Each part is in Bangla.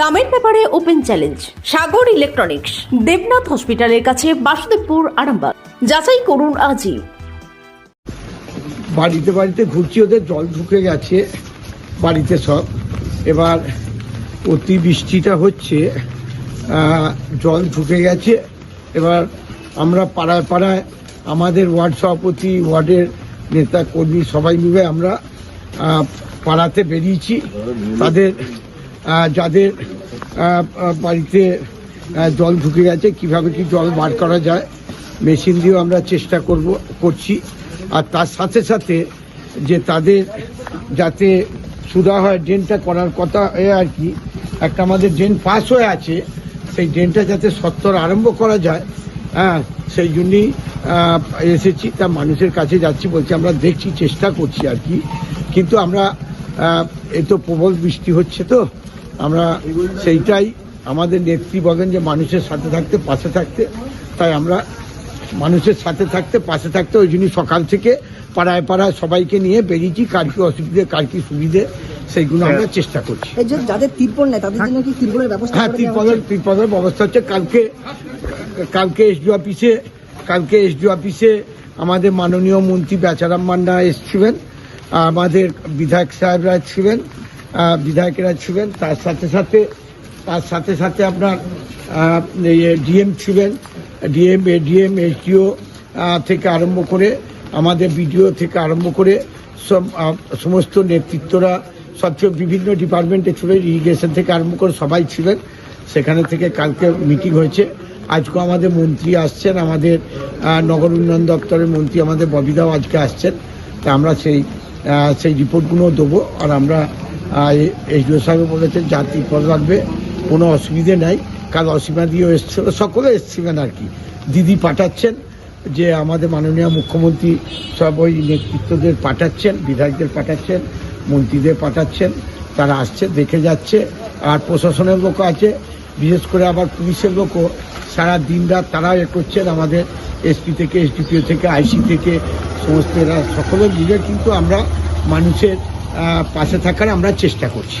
দামের ব্যাপারে open challenge, Sagar electronics, Debnath হসপিটালের কাছে বাসুদেবপুর, আরামবাগ। যাচাই করুন আজই। বাড়িতে বাড়িতে ঘুরছি, ওদের জল ঢুকে গেছে, বাড়িতে সব। এবার অতি বৃষ্টিটা হচ্ছে জল ঢুকে গেছে। এবার আমরা পাড়ায় পাড়ায় আমাদের ওয়ার্ড সভাপতি, ওয়ার্ডের নেতা, কর্মী সবাই মিলে আমরা পাড়াতে বেরিয়েছি। তাদের যাদের বাড়িতে জল ঢুকে গেছে, কীভাবে কি জল বার করা যায়, মেশিন দিয়েও আমরা চেষ্টা করব, করছি। আর তার সাথে সাথে যে তাদের যাতে সুদা হয়, ড্রেনটা করার কথা এ আর কি, একটা আমাদের ড্রেন পাস হয়ে আছে, সেই ড্রেনটা যাতে সত্তর আরম্ভ করা যায় হ্যাঁ সেই জন্যই এসেছি, তা মানুষের কাছে যাচ্ছি বলছি, আমরা দেখছি, চেষ্টা করছি আর কি। কিন্তু আমরা এ তো প্রবল বৃষ্টি হচ্ছে তো। আমরা সেইটাই আমাদের নেত্রী বলেন যে মানুষের সাথে থাকতে পাশে থাকতে। তাই আমরা মানুষের সাথে থাকতে পাশে থাকতে ওই জন্য সকাল থেকে পাড়ায় পাড়ায় সবাইকে নিয়ে বেরিয়েছি কার কি অসুবিধে কার কি সুবিধে সেইগুলো আমরা চেষ্টা করছি। যাদের তিরপল নেই তাদের জন্য কি তিরপলের ব্যবস্থা হ্যাঁ ত্রিপদের ত্রিপদের ব্যবস্থা হচ্ছে। কালকে কালকে এসডিও অফিসে কালকে এসডিও অফিসে আমাদের মাননীয় মন্ত্রী বেচারাম মান্না এসছিলেন আমাদের বিধায়ক সাহেবরা ছিলেন বিধায়কেরা ছিলেন, তার সাথে সাথে, তার সাথে সাথে আপনার ডিএম ছিলেন, ডিএম এডিএম এসডিও থেকে আরম্ভ করে, আমাদের বিডিও থেকে আরম্ভ করে, সব সমস্ত নেতৃত্বরা, সবচেয়ে বিভিন্ন ডিপার্টমেন্টে ছিলেন, ইরিগেশন থেকে আরম্ভ করে সবাই ছিলেন। সেখানে থেকে কালকে মিটিং হয়েছে। আজকেও আমাদের মন্ত্রী আসছেন, আমাদের নগর উন্নয়ন দপ্তরের মন্ত্রী আমাদের ববিদাও আজকে আসছেন। তা আমরা সেই সেই রিপোর্টগুলো দেবো, আর আমরা এসডিও সাহেব বলেছেন, জাতি পদ লাগবে কোনো অসুবিধে নাই। কাল অসীমা দিয়েও এসছিল সকলে এসছিলেন আর কি। দিদি পাঠাচ্ছেন যে আমাদের মাননীয় মুখ্যমন্ত্রী সব ওই নেতৃত্বদের পাঠাচ্ছেন, বিধায়কদের পাঠাচ্ছেন, মন্ত্রীদের পাঠাচ্ছেন, তারা আসছে, দেখে যাচ্ছে, আর প্রশাসনের লোকও আছে, বিশেষ করে আবার পুলিশের লোকও। সারা দিন রাত তারা এ করছেন, আমাদের এসপি থেকে, এসডিপিও থেকে, আইসি থেকে, সমস্ত এরা সকলে মিলে, কিন্তু আমরা মানুষের পাশে থাকার আমরা চেষ্টা করছি।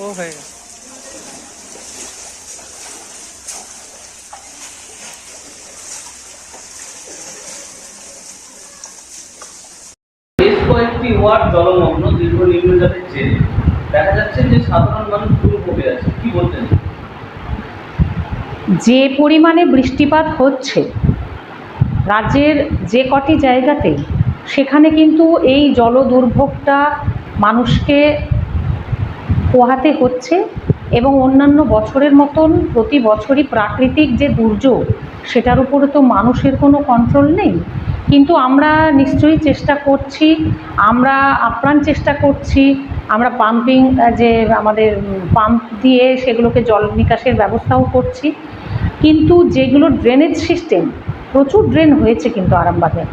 ও হয়ে গেছে। কয়েকটি ওয়ার্ড জলমগ্ন দীর্ঘ নিম্নচাপের জেরে দেখা যাচ্ছে যে সাধারণ মানুষ দুর্ভোগে আছে। কি বলতেন? যে পরিমাণে বৃষ্টিপাত হচ্ছে রাজ্যের যে কটি জায়গাতে সেখানে কিন্তু এই জল দুর্ভোগটা মানুষকে পোহাতে হচ্ছে এবং অন্যান্য বছরের মতন প্রতি বছরই প্রাকৃতিক যে দুর্যোগ, সেটার উপরে তো মানুষের কোনো কন্ট্রোল নেই। কিন্তু আমরা নিশ্চয়ই চেষ্টা করছি, আমরা আপ্রাণ চেষ্টা করছি, আমরা পাম্পিং যে আমাদের পাম্প দিয়ে সেগুলোকে জল নিকাশের ব্যবস্থাও করছি। কিন্তু যেগুলো ড্রেনেজ সিস্টেম প্রচুর ড্রেন হয়েছে কিন্তু আরামবাগে।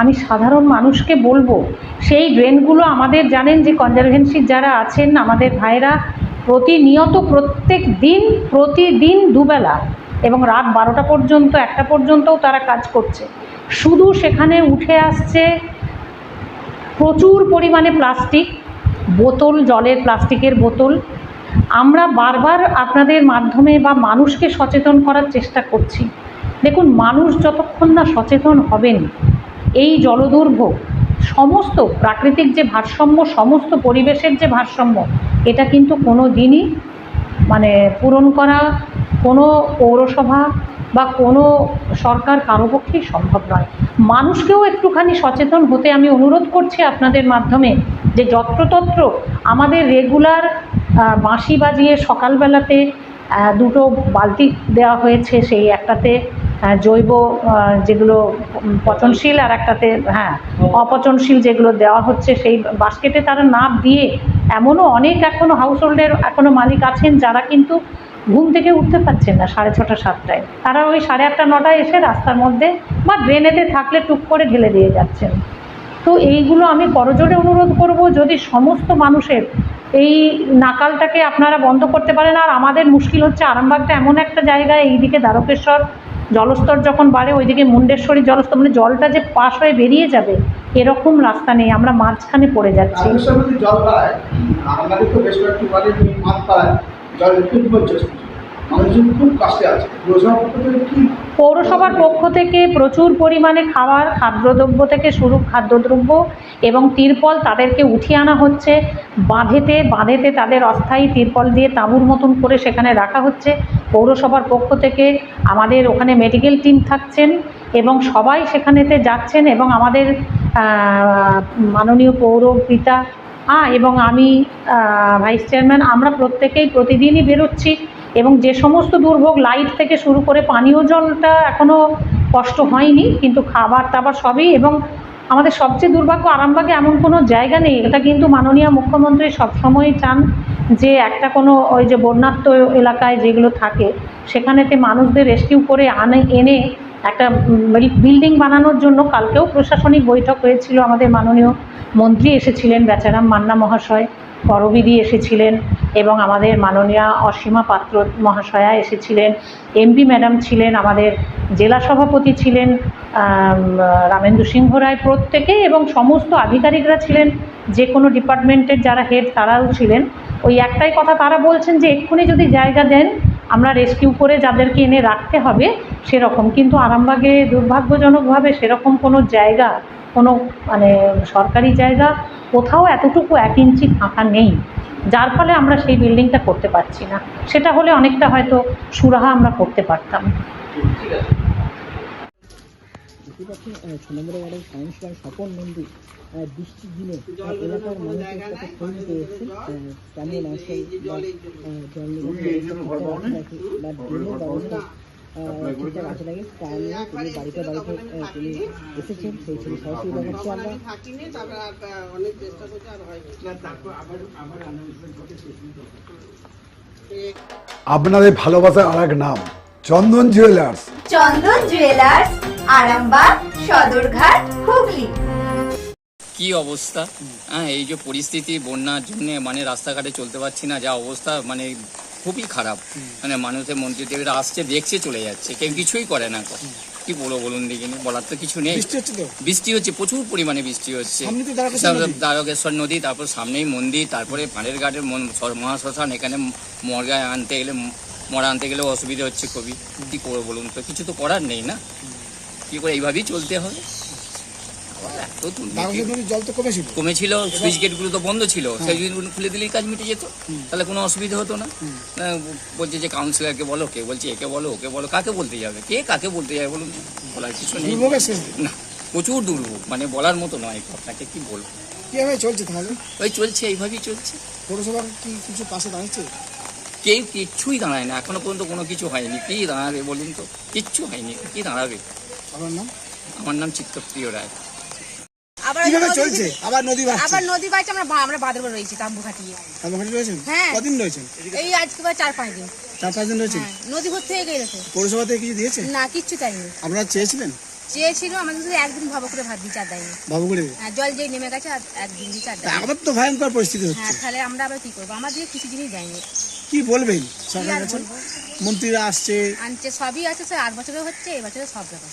আমি সাধারণ মানুষকে বলব, সেই ড্রেনগুলো আমাদের জানেন যে কনজারভেন্সির যারা আছেন, আমাদের ভাইরা প্রতিনিয়ত প্রত্যেক দিন, প্রতিদিন দুবেলা এবং রাত বারোটা পর্যন্ত, একটা পর্যন্তও তারা কাজ করছে। শুধু সেখানে উঠে আসছে প্রচুর পরিমাণে প্লাস্টিক, বোতল, জলের প্লাস্টিকের বোতল। আমরা বারবার আপনাদের মাধ্যমে বা মানুষকে সচেতন করার চেষ্টা করছি। দেখুন, মানুষ যতক্ষণ না সচেতন হবেন এই জলদুর্ভোগ সমস্ত প্রাকৃতিক যে ভারসাম্য, সমস্ত পরিবেশের যে ভারসাম্য, এটা কিন্তু কোনো দিনই মানে পূরণ করা কোনো পৌরসভা বা কোনো সরকার কারও পক্ষেই সম্ভব নয়। মানুষকেও একটুখানি সচেতন হতে আমি অনুরোধ করছি আপনাদের মাধ্যমে যে যত্রতত্র আমাদের রেগুলার বাঁশি বাজিয়ে সকালবেলাতে দুটো বালতি দেওয়া হয়েছে সেই একটাতে। জৈব যেগুলো পচনশীল আর একটাতে হ্যাঁ অপচনশীল যেগুলো দেওয়া হচ্ছে, সেই বাস্কেটে তারা নাপ দিয়ে এমনও অনেক এখনও হাউস হোল্ডের এখনও মালিক আছেন যারা কিন্তু ঘুম থেকে উঠতে পারছেন না সাড়ে ছটা, সাতটায়। তারা ওই সাড়ে আটটা, নটায় এসে রাস্তার মধ্যে বা ড্রেনেতে থাকলে টুক করে ঢেলে দিয়ে যাচ্ছেন। তো এইগুলো আমি করজোরে অনুরোধ করব, যদি সমস্ত মানুষের এই নাকালটাকে আপনারা বন্ধ করতে পারেন, আর আমাদের মুশকিল হচ্ছে আরামবাগটা এমন একটা জায়গায়, এইদিকে দ্বারকেশ্বর জলস্তর যখন বাড়ে, ওইদিকে মুন্ডেশ্বরী জলস্তর মানে জলটা যে পাশ হয়ে বেরিয়ে যাবে, এরকম রাস্তা নেই, আমরা মাঝখানে পড়ে যাচ্ছি। জল পৌরসভার পক্ষ থেকে প্রচুর পরিমাণে খাবার, খাদ্যদ্রব্য থেকে শুরু খাদ্যদ্রব্য এবং তিরপল তাদেরকে উঠিয়ে আনা হচ্ছে। বাঁধেতে বাঁধেতে তাদের অস্থায়ী তিরপল দিয়ে তাঁবুর মতন করে সেখানে রাখা হচ্ছে। পৌরসভার পক্ষ থেকে আমাদের ওখানে মেডিকেল টিম থাকছেন এবং সবাই সেখানেতে যাচ্ছেন এবং আমাদের মাননীয় পৌর পিতা হ্যাঁ এবং আমি ভাইস চেয়ারম্যান, আমরা প্রত্যেকেই প্রতিদিনই বেরোচ্ছি। এবং যে সমস্ত দুর্ভোগ লাইট থেকে শুরু করে পানীয় জলটা এখনও কষ্ট হয়নি, কিন্তু খাবার টাবার সবই এবং আমাদের সবচেয়ে দুর্ভাগ্য আরামবাগে এমন কোনো জায়গা নেই। এটা কিন্তু মাননীয় মুখ্যমন্ত্রী সবসময়ই চান যে একটা কোনো ওই যে বন্যাত্ম এলাকায় যেগুলো থাকে, সেখানেতে মানুষদের রেস্কিউ করে আনে, এনে একটা বিল্ডিং বানানোর জন্য কালকেও প্রশাসনিক বৈঠক হয়েছিল। আমাদের মাননীয় মন্ত্রী এসেছিলেন, বেচারাম মান্না মহাশয়, করবিদি এসেছিলেন এবং আমাদের মাননীয়া অসীমা পাত্র মহাশয়া এসেছিলেন এমপি ম্যাডাম ছিলেন, আমাদের জেলা সভাপতি ছিলেন রামেন্দু সিংহ রায় প্রত্যেকেই এবং সমস্ত আধিকারিকরা ছিলেন, যে কোনো ডিপার্টমেন্টের যারা হেড তারাও ছিলেন। ওই একটাই কথা, তারা বলছেন যে এক্ষুনি যদি জায়গা দেন, আমরা রেস্কিউ করে যাদেরকে এনে রাখতে হবে সেরকম, কিন্তু আরামবাগে দুর্ভাগ্যজনকভাবে সেরকম কোনো জায়গা, কোনো মানে সরকারি জায়গা কোথাও এতটুকু এক ইঞ্চি ফাঁকা নেই। যার ফলে আমরা সেই বিল্ডিংটা করতে পারছি না। সেটা হলে অনেকটা হয়তো সুরাহা আমরা করতে পারতাম। স্বপন নন্দী বৃষ্টির দিনে এলাকার মানুষের সাথে ফোন বা, জল বা ড্রেনের ব্যবস্থা ঠিকঠাক আছে নাকি তা নিয়ে তিনি বাড়িতে বাড়িতে তিনি এসেছেন সেই ছবি সরাসরি দেখাচ্ছি আমরা আপনাদের ভালোবাসার আর এক নাম চন্দন জুয়েলার্স চন্দন জুয়েলার্স আরামবাগ সদরঘাট হুগলি। কি অবস্থা? হ্যাঁ এই যে পরিস্থিতি বন্যার জন্য মানে রাস্তাঘাটে চলতে পারছি না যা অবস্থা মানে খুবই খারাপ। মানে মানুষের মন্ত্রীদেবীরা আসছে দেখছে চলে যাচ্ছে। কেউ কিছুই করে না কি বলব বলুন দেখিনি বলার তো কিছু নেই। বৃষ্টি হচ্ছে প্রচুর পরিমাণে বৃষ্টি হচ্ছে। দ্বারকেশ্বর নদী। তারপর সামনেই মন্দির তারপরে পাড়ের ঘাটের মহাশ্মশান এখানে মর্গায় আনতে গেলে মরা আনতে গেলেও অসুবিধা হচ্ছে খুবই। কি করব বলুন তো? কিছু তো করার নেই না? কি করে এইভাবেই চলতে হবে আবার এত দুর্নীতি। নদীর জল তো কমেছিল। কমেছিল সুইচ গেটগুলো তো বন্ধ ছিল সেই জিনিসগুলো খুলে দিলেই কাজ মিটে যেত। তাহলে কোনো অসুবিধা হতো না। বলছে যে কাউন্সিলরকে বলো কে বলছে একে বলো ওকে বলো কাকে বলতে যাবে? কে কাকে বলতে যাবে বলুন? বলার কিছু নেই। না প্রচুর দুর্ভোগ মানে বলার মতো নয় আপনাকে কি বলব? কীভাবে চলছে তাহলে ওই চলছে এইভাবেই চলছে। পৌরসভা কি কিছু পাশে দাঁড়াচ্ছে? কেউ কিচ্ছুই দাঁড়ায় না এখনও পর্যন্ত কোনো কিছু হয়নি। কি দাঁড়াবে বলুন তো? কিচ্ছু হয়নি কি দাঁড়াবে? আপনার নাম? আমার নাম চিত্তপ্রিয় রায়। আবার কীভাবে চলছে আবার নদী বাড়ছে। আবার নদী বাড়ছে আমরা আমরা বাদর রয়েছি তাম্বু খাটিয়ে কামাখালি রয়েছেন? হ্যাঁ। কদিন রয়েছেন? এই আজকে বা চার পাঁচ দিন। চার পাঁচ দিন রয়েছেন? হ্যাঁ নদী ভর্তি হয়ে গেছে। পৌরসভা থেকে কিছু দিয়েছে না কিচ্ছু চাইনি আপনারা চেয়েছিলেন? চেয়েছিল আমাদের শুধু একদিন ভালো করে ভাত দিচ্ছে আর দেয়নি। বাবু করে? হ্যাঁ জল যেই নেমে গেছে আর একদিন আর তা দেয়নি। আবার তো ভয়ঙ্কর পরিস্থিতি হ্যাঁ তাহলে আমরা আবার কি করব? আমাদের কিছু জিনিস দেয়নি। কি বলবেন? সরকার কাছে? মন্ত্রীরা আসছে। আনছে সবই আছে সে আট বছরে হচ্ছে এই বছরে সব ব্যাপার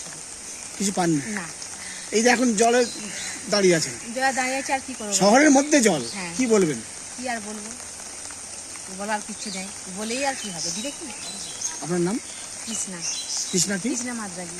কিছু পাননি? না। এই যে এখন জলে দাঁড়িয়ে আছেন? দাঁড়িয়ে আছে আর কি করব? শহরের মধ্যে জল হ্যাঁ। কি বলবেন? কি আর বলব? বলার কিছু নেই। বলেই আর কি হবে? দিলে কি আপনার নাম? কৃষ্ণা। কৃষ্ণা কি? কৃষ্ণা মাদ্রাগি